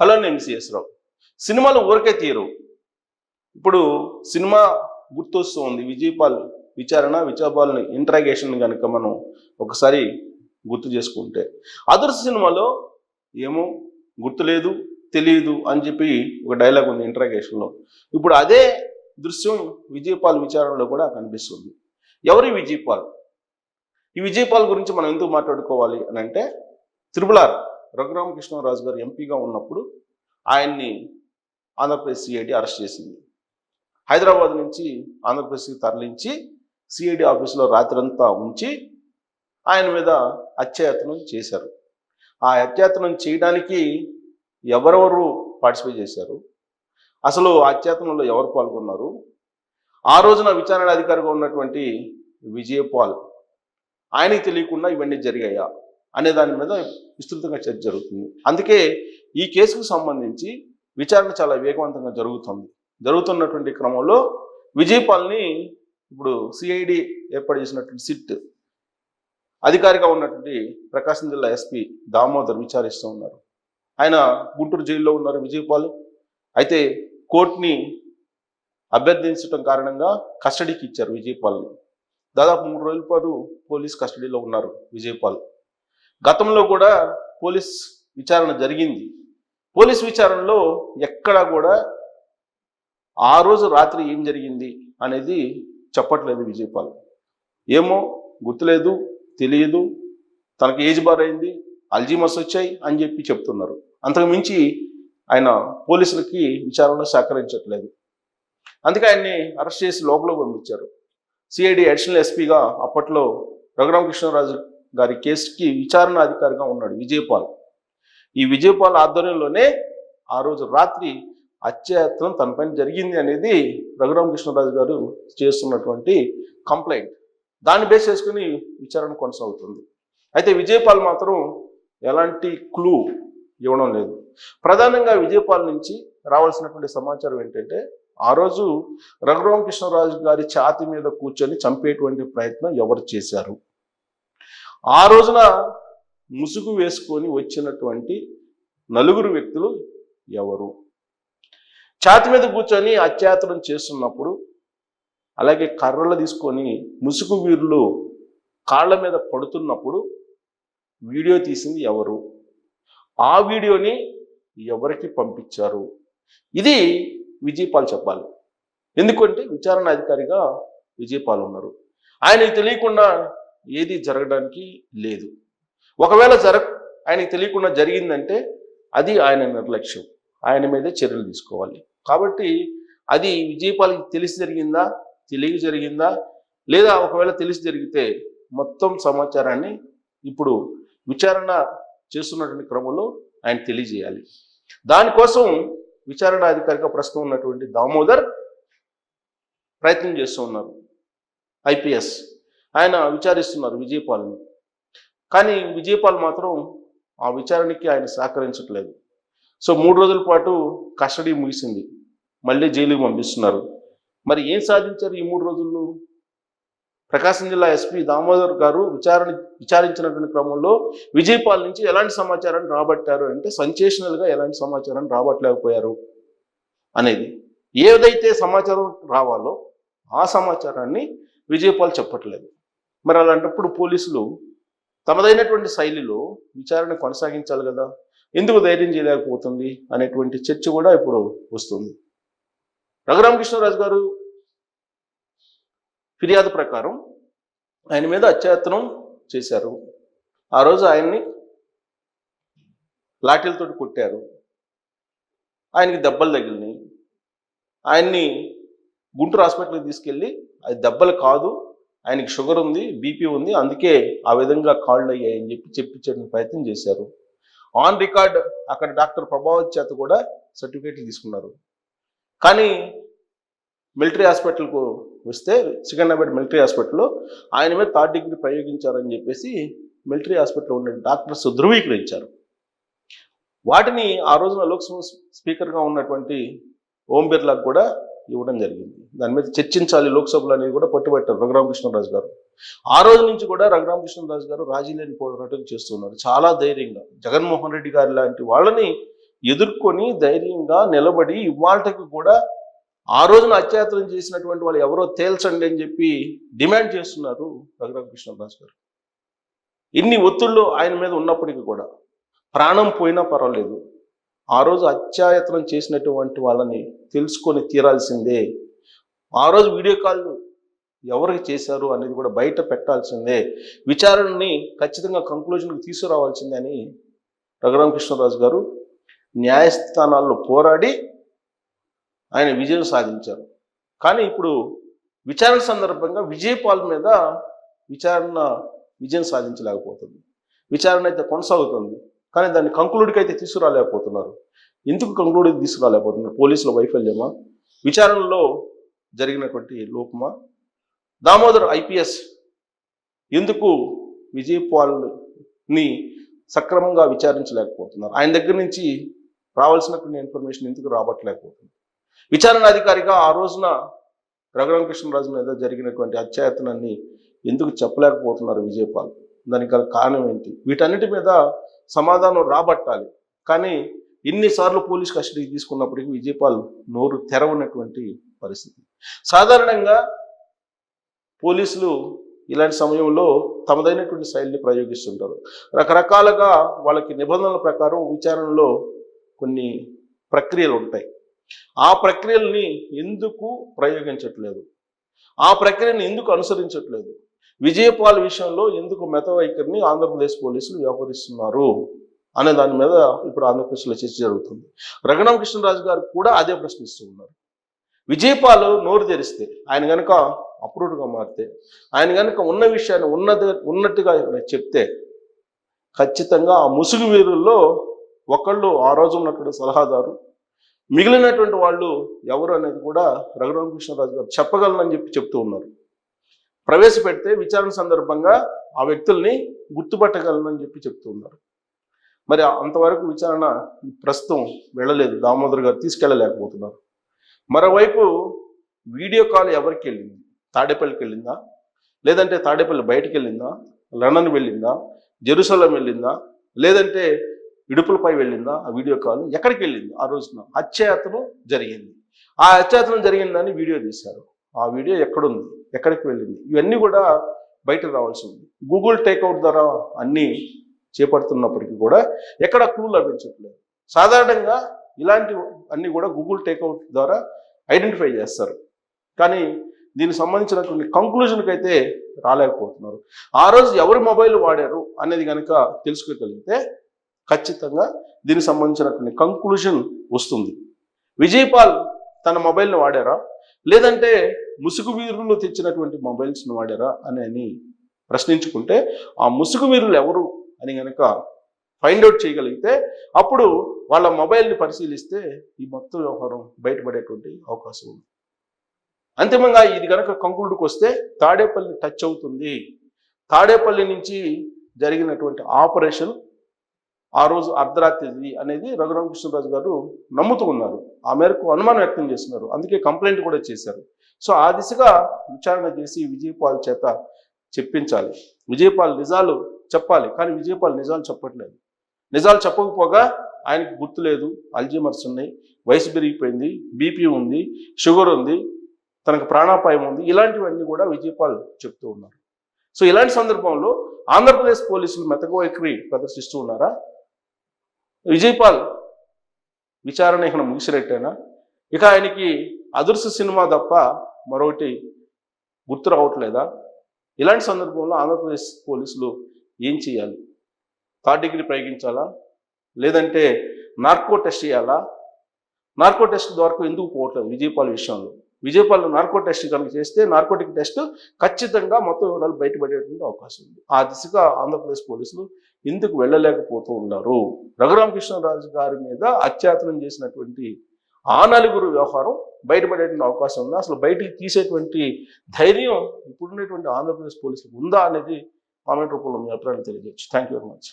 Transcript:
Hello నేను CS రావు. సినిమాలు ఊరికే తీరు ఇప్పుడు సినిమా గుర్తొస్తూ ఉంది విజయపాల్ విచారణ విజయపాల్ని ఇంట్రాగేషన్ కనుక మనం ఒకసారి గుర్తు చేసుకుంటే. అదర్స్ సినిమాలో ఏమో గుర్తులేదు తెలియదు అని చెప్పి ఒక డైలాగ్ ఉంది ఇంట్రాగేషన్లో ఇప్పుడు అదే దృశ్యం విజయపాల్ విచారణలో కూడా కనిపిస్తుంది. ఎవరి విజయపాల్? ఈ విజయపాల్ గురించి మనం ఎందుకు మాట్లాడుకోవాలి అని అంటే త్రిపులార్ రఘురామకృష్ణరాజు గారు ఎంపీగా ఉన్నప్పుడు ఆయన్ని ఆంధ్రప్రదేశ్ సిఐడి అరెస్ట్ చేసింది. హైదరాబాద్ నుంచి ఆంధ్రప్రదేశ్కి తరలించి సిఐడి ఆఫీసులో రాత్రంతా ఉంచి ఆయన మీద అత్యాయత్నం చేశారు. ఆ అత్యాయత్నం చేయడానికి ఎవరెవరు పార్టిసిపేట్ చేశారు? అసలు అత్యాతనంలో ఎవరు పాల్గొన్నారు? ఆ రోజున విచారణ అధికారిగా ఉన్నటువంటి విజయపాల్ ఆయనకి తెలియకుండా ఇవన్నీ జరిగాయా? అనే దాని మీద విస్తృతంగా చర్చ జరుగుతుంది. అందుకే ఈ కేసుకు సంబంధించి విచారణ చాలా వేగవంతంగా జరుగుతుంది. జరుగుతున్నటువంటి క్రమంలో విజయపాల్ని ఇప్పుడు సిఐడి ఏర్పాటు చేసినటువంటి సిట్ అధికారిగా ఉన్నటువంటి ప్రకాశం జిల్లా ఎస్పీ దామోదర్ విచారిస్తూ ఉన్నారు. ఆయన గుంటూరు జైల్లో ఉన్నారు విజయపాల్. అయితే కోర్టుని అభ్యర్థించడం కారణంగా కస్టడీకి ఇచ్చారు విజయపాల్ని. దాదాపు మూడు రోజుల పాటు పోలీస్ కస్టడీలో ఉన్నారు విజయపాల్. గతంలో కూడా పోలీస్ విచారణ జరిగింది. పోలీస్ విచారణలో ఎక్కడా కూడా ఆ రోజు రాత్రి ఏం జరిగింది అనేది చెప్పట్లేదు విజయపాల్ ఏమో గుర్తులేదు తెలియదు తనకి ఏజ్ బార్ అయింది అల్జీమస్ వచ్చాయి అని చెప్పి చెప్తున్నారు. అంతకు మించి ఆయన పోలీసులకి విచారణలో సహకరించట్లేదు. అందుకే ఆయన్ని అరెస్ట్ చేసి లోపల పంపించారు. సిఐడి అడిషనల్ ఎస్పీగా అప్పట్లో రఘురామకృష్ణరాజు గారి కేసుకి విచారణ అధికారిగా ఉన్నాడు విజయపాల్. ఈ విజయపాల్ ఆధ్వర్యంలోనే ఆ రోజు రాత్రి అత్యాయత్నం తనపైన జరిగింది అనేది రఘురామకృష్ణరాజు గారు చేస్తున్నటువంటి కంప్లైంట్. దాన్ని బేస్ చేసుకుని విచారణ కొనసాగుతుంది. అయితే విజయపాల్ మాత్రం ఎలాంటి క్లూ ఇవ్వడం లేదు. ప్రధానంగా విజయపాల్ నుంచి రావాల్సినటువంటి సమాచారం ఏంటంటే ఆ రోజు రఘురామకృష్ణరాజు గారి ఛాతి మీద కూర్చొని చంపేటువంటి ప్రయత్నం ఎవరు చేశారు? ఆ రోజున ముసుగు వేసుకొని వచ్చినటువంటి నలుగురు వ్యక్తులు ఎవరు? ఛాతి మీద కూర్చొని అత్యాచారం చేస్తున్నప్పుడు అలాగే కర్రలు తీసుకొని ముసుగు వీరులు కాళ్ళ మీద పడుతున్నప్పుడు వీడియో తీసింది ఎవరు? ఆ వీడియోని ఎవరికి పంపించారు? ఇది విజయపాల్ చెప్పాలి. ఎందుకంటే విచారణ అధికారిగా విజయపాల్ ఉన్నారు. ఆయనకి తెలియకుండా ఏది జరగడానికి లేదు. ఒకవేళ జర ఆయనకి తెలియకుండా జరిగిందంటే అది ఆయన నిర్లక్ష్యం. ఆయన మీదే చర్యలు తీసుకోవాలి. కాబట్టి అది విజయపాలకి తెలిసి జరిగిందా తెలియ జరిగిందా లేదా ఒకవేళ తెలిసి జరిగితే మొత్తం సమాచారాన్ని ఇప్పుడు విచారణ చేస్తున్నటువంటి క్రమంలో ఆయన తెలియజేయాలి. దానికోసం విచారణ అధికారిగా ప్రస్తుతం ఉన్నటువంటి దామోదర్ ప్రయత్నం చేస్తూ ఉన్నారు. ఐపీఎస్ ఆయన విచారిస్తున్నారు విజయపాల్ని. కానీ విజయపాల్ మాత్రం ఆ విచారణకి ఆయన సహకరించట్లేదు. సో మూడు రోజుల పాటు కస్టడీ ముగిసింది. మళ్ళీ జైలుకి పంపిస్తున్నారు. మరి ఏం సాధించారు ఈ మూడు రోజుల్లో? ప్రకాశం జిల్లా ఎస్పీ దామోదర్ గారు విచారణ విచారించినటువంటి క్రమంలో విజయపాల్ నుంచి ఎలాంటి సమాచారాన్ని రాబట్టారు అంటే సంచేషనల్గా ఎలాంటి సమాచారాన్ని రాబట్టలేకపోయారు అనేది. ఏదైతే సమాచారం రావాలో ఆ సమాచారాన్ని విజయపాల్ చెప్పట్లేదు. మరి అలాంటప్పుడు పోలీసులు తమదైనటువంటి శైలిలో విచారణ కొనసాగించాలి కదా. ఎందుకు ధైర్యం చేయలేకపోతుంది అనేటువంటి చర్చ కూడా ఇప్పుడు వస్తుంది. రఘురామకృష్ణరాజు గారు ఫిర్యాదు ప్రకారం ఆయన మీద అత్యాయత్నం చేశారు. ఆ రోజు ఆయన్ని లాఠీలతో కొట్టారు. ఆయనకి దెబ్బలు తగిలినాయి. ఆయన్ని గుంటూరు హాస్పిటల్కి తీసుకెళ్ళి అది దెబ్బలు కాదు ఆయనకి షుగర్ ఉంది బీపీ ఉంది అందుకే ఆ విధంగా కాళ్ళు అయ్యాయని చెప్పి చెప్పించడానికి ప్రయత్నం చేశారు. ఆన్ రికార్డ్ అక్కడ డాక్టర్ ప్రభావత్ చేత కూడా సర్టిఫికేట్లు తీసుకున్నారు. కానీ మిలిటరీ హాస్పిటల్కు వస్తే సికండ్రాబాద్ మిలిటరీ హాస్పిటల్లో ఆయన మీద థర్డ్ డిగ్రీ ప్రయోగించారని చెప్పేసి మిలిటరీ హాస్పిటల్లో ఉన్న డాక్టర్స్ ధృవీకరించారు. వాటిని ఆ రోజున లోక్సభ స్పీకర్గా ఉన్నటువంటి ఓం బిర్లాకు కూడా ఇవ్వడం జరిగింది. దాని మీద చర్చించాలి లోక్సభలో అనేది కూడా పట్టుబట్టారు రఘురామకృష్ణరాజు గారు. ఆ రోజు నుంచి కూడా రఘురామకృష్ణరాజు గారు రాజీ లేని పోరాటం చేస్తున్నారు. చాలా ధైర్యంగా జగన్మోహన్ రెడ్డి గారు లాంటి వాళ్ళని ఎదుర్కొని ధైర్యంగా నిలబడి ఇవాళకి కూడా ఆ రోజున అత్యాచారం చేసినటువంటి వాళ్ళు ఎవరో తేల్చండి అని చెప్పి డిమాండ్ చేస్తున్నారు రఘురామకృష్ణరాజు గారు. ఇన్ని ఒత్తిళ్ళు ఆయన మీద ఉన్నప్పటికీ కూడా ప్రాణం పోయినా పర్వాలేదు. ఆ రోజు అత్యాయత్నం చేసినటువంటి వాళ్ళని తెలుసుకొని తీరాల్సిందే. ఆ రోజు వీడియో కాల్ ఎవరికి చేశారు అనేది కూడా బయట పెట్టాల్సిందే. విచారణని ఖచ్చితంగా కంక్లూజన్కి తీసుకురావాల్సిందే అని రఘురామకృష్ణరాజు గారు న్యాయస్థానాల్లో పోరాడి ఆయన విజయం సాధించారు. కానీ ఇప్పుడు విచారణ సందర్భంగా విజయపాల్ మీద విచారణ విజయం సాధించలేకపోతుంది. విచారణ అయితే కొనసాగుతుంది. కానీ దాన్ని కంక్లూడ్కి అయితే తీసుకురాలేకపోతున్నారు. ఎందుకు కంక్లూడ్కి తీసుకురాలేకపోతున్నారు? పోలీసుల వైఫల్యమా? విచారణలో జరిగినటువంటి లోపమా? దామోదర్ ఐపీఎస్ ఎందుకు విజయపాల్ని సక్రమంగా విచారించలేకపోతున్నారు? ఆయన దగ్గర నుంచి రావాల్సినటువంటి ఇన్ఫర్మేషన్ ఎందుకు రాబట్టలేకపోతుంది విచారణ అధికారిగా ఆ రోజున రఘురామకృష్ణరాజు మీద జరిగినటువంటి అత్యాయతనాన్ని ఎందుకు చెప్పలేకపోతున్నారు విజయపాల్? దానికి గల కారణం ఏంటి? వీటన్నిటి మీద సమాధానం రాబట్టాలి. కానీ ఇన్నిసార్లు పోలీస్ కస్టడీ తీసుకున్నప్పటికీ విజయపాల్ నోరు తెరవనటువంటి పరిస్థితి. సాధారణంగా పోలీసులు ఇలాంటి సమయంలో తమదైనటువంటి శైలిని ప్రయోగిస్తుంటారు. రకరకాలుగా వాళ్ళకి నిబంధనల ప్రకారం విచారణలో కొన్ని ప్రక్రియలు ఉంటాయి. ఆ ప్రక్రియల్ని ఎందుకు ప్రయోగించట్లేదు? ఆ ప్రక్రియను ఎందుకు అనుసరించట్లేదు? విజయపాల్ విషయంలో ఎందుకు మెత వైఖరిని ఆంధ్రప్రదేశ్ పోలీసులు వ్యవహరిస్తున్నారు అనే దాని మీద ఇప్పుడు ఆంధ్రప్రదేశ్లో చర్చ జరుగుతుంది. రఘురామ కృష్ణరాజు గారు కూడా అదే ప్రశ్నిస్తూ ఉన్నారు. విజయపాల్ నోరు తెరిస్తే ఆయన కనుక అప్రూవ్డ్గా మారితే ఆయన కనుక ఉన్న విషయాన్ని ఉన్నది ఉన్నట్టుగా చెప్తే ఖచ్చితంగా ఆ ముసుగు వీరుల్లో ఒకళ్ళు ఆ రోజు ఉన్నటువంటి సలహాదారు మిగిలినటువంటి వాళ్ళు ఎవరు అనేది కూడా రఘురామకృష్ణరాజు గారు చెప్పగలనని చెప్పి చెప్తూ ఉన్నారు. ప్రవేశపెడితే విచారణ సందర్భంగా ఆ వ్యక్తుల్ని గుర్తుపట్టగలనని చెప్పి చెప్తూ ఉన్నారు. మరి అంతవరకు విచారణ ప్రస్తుతం వెళ్ళలేదు. దామోదర్ గారు తీసుకెళ్ళలేకపోతున్నారు. మరోవైపు వీడియో కాల్ ఎవరికి వెళ్ళింది? తాడేపల్లికి వెళ్ళిందా? లేదంటే తాడేపల్లి బయటికి వెళ్ళిందా? లండన్ వెళ్ళిందా? జెరూసలం వెళ్ళిందా? లేదంటే ఇడుపులపై వెళ్ళిందా? ఆ వీడియో కాల్ ఎక్కడికి వెళ్ళింది? ఆ రోజున హత్యాయతనం జరిగింది. ఆ హత్యాయతనం జరిగిందని వీడియో తీశారు. ఆ వీడియో ఎక్కడుంది? ఎక్కడికి వెళ్ళింది? ఇవన్నీ కూడా బయటకు రావాల్సి ఉంది. గూగుల్ టేక్అవుట్ ద్వారా అన్నీ చేపడుతున్నప్పటికీ కూడా ఎక్కడ క్లూ లభించట్లేదు. సాధారణంగా ఇలాంటి అన్ని కూడా గూగుల్ టేక్అవుట్ ద్వారా ఐడెంటిఫై చేస్తారు. కానీ దీనికి సంబంధించినటువంటి కంక్లూజన్కి అయితే రాలేకపోతున్నారు. ఆ రోజు ఎవరి మొబైల్ వాడారు అనేది కనుక తెలుసుకోగలిగితే ఖచ్చితంగా దీనికి సంబంధించినటువంటి కంక్లూజన్ వస్తుంది. విజయపాల్ తన మొబైల్ని వాడారా? లేదంటే ముసుగు వీరులు తెచ్చినటువంటి మొబైల్స్ని వాడారా అని అని ప్రశ్నించుకుంటే ఆ ముసుగు వీరులు ఎవరు అని కనుక ఫైండ్ అవుట్ చేయగలిగితే అప్పుడు వాళ్ళ మొబైల్ని పరిశీలిస్తే ఈ మొత్తం వ్యవహారం బయటపడేటువంటి అవకాశం ఉంది. అంతిమంగా ఇది కనుక కంక్లూడ్కి వస్తే తాడేపల్లి టచ్ అవుతుంది. తాడేపల్లి నుంచి జరిగినటువంటి ఆపరేషన్ ఆ రోజు అర్ధరాత్రి అనేది రఘురామకృష్ణరాజు గారు నమ్ముతూ ఉన్నారు. ఆ మేరకు అనుమానం వ్యక్తం చేస్తున్నారు. అందుకే కంప్లైంట్ కూడా చేశారు. సో ఆ దిశగా విచారణ చేసి విజయపాల్ చేత చెప్పించాలి. విజయపాల్ నిజాలు చెప్పాలి. కానీ విజయపాల్ నిజాలు చెప్పట్లేదు. నిజాలు చెప్పకపోగా ఆయనకి గుర్తు లేదు. అల్జీమర్స్ ఉన్నాయి. వయసు పెరిగిపోయింది. బీపీ ఉంది. షుగర్ ఉంది. తనకు ప్రాణాపాయం ఉంది. ఇలాంటివన్నీ కూడా విజయపాల్ చెప్తూ ఉన్నారు. సో ఇలాంటి సందర్భంలో ఆంధ్రప్రదేశ్ పోలీసులు మెతకవైఖరి ప్రదర్శిస్తూ ఉన్నారా? విజయపాల్ విచారణ ఇక్కడ ముగిసినట్టేనా? ఇక ఆయనకి అదృశ్య సినిమా తప్ప మరొకటి గుర్తు రావట్లేదా? ఇలాంటి సందర్భంలో ఆంధ్రప్రదేశ్ పోలీసులు ఏం చేయాలి? థర్డ్ డిగ్రీ ప్రయోగించాలా? లేదంటే నార్కో టెస్ట్ చేయాలా? నార్కో టెస్ట్ ద్వారా ఎందుకు పోవట్లేదు విజయపాల్ విషయంలో? విజయపాల్ నార్కో టెస్ట్ కనుక చేస్తే నార్కోటిక్ టెస్ట్ ఖచ్చితంగా మొత్తం వివరాలు బయటపడేటువంటి అవకాశం ఉంది. ఆ దిశగా ఆంధ్రప్రదేశ్ పోలీసులు ఎందుకు వెళ్ళలేకపోతూ ఉన్నారు? రఘురామకృష్ణరాజు గారి మీద అత్యాచనం చేసినటువంటి ఆ నలుగురు వ్యవహారం బయటపడేటువంటి అవకాశం ఉందా. అసలు బయటికి తీసేటువంటి ధైర్యం ఇప్పుడున్నటువంటి ఆంధ్రప్రదేశ్ పోలీసులకు ఉందా అనేది కామెంట్ రూపంలో మీ అభిప్రాయాలు తెలియజేయచ్చు. Thank you very much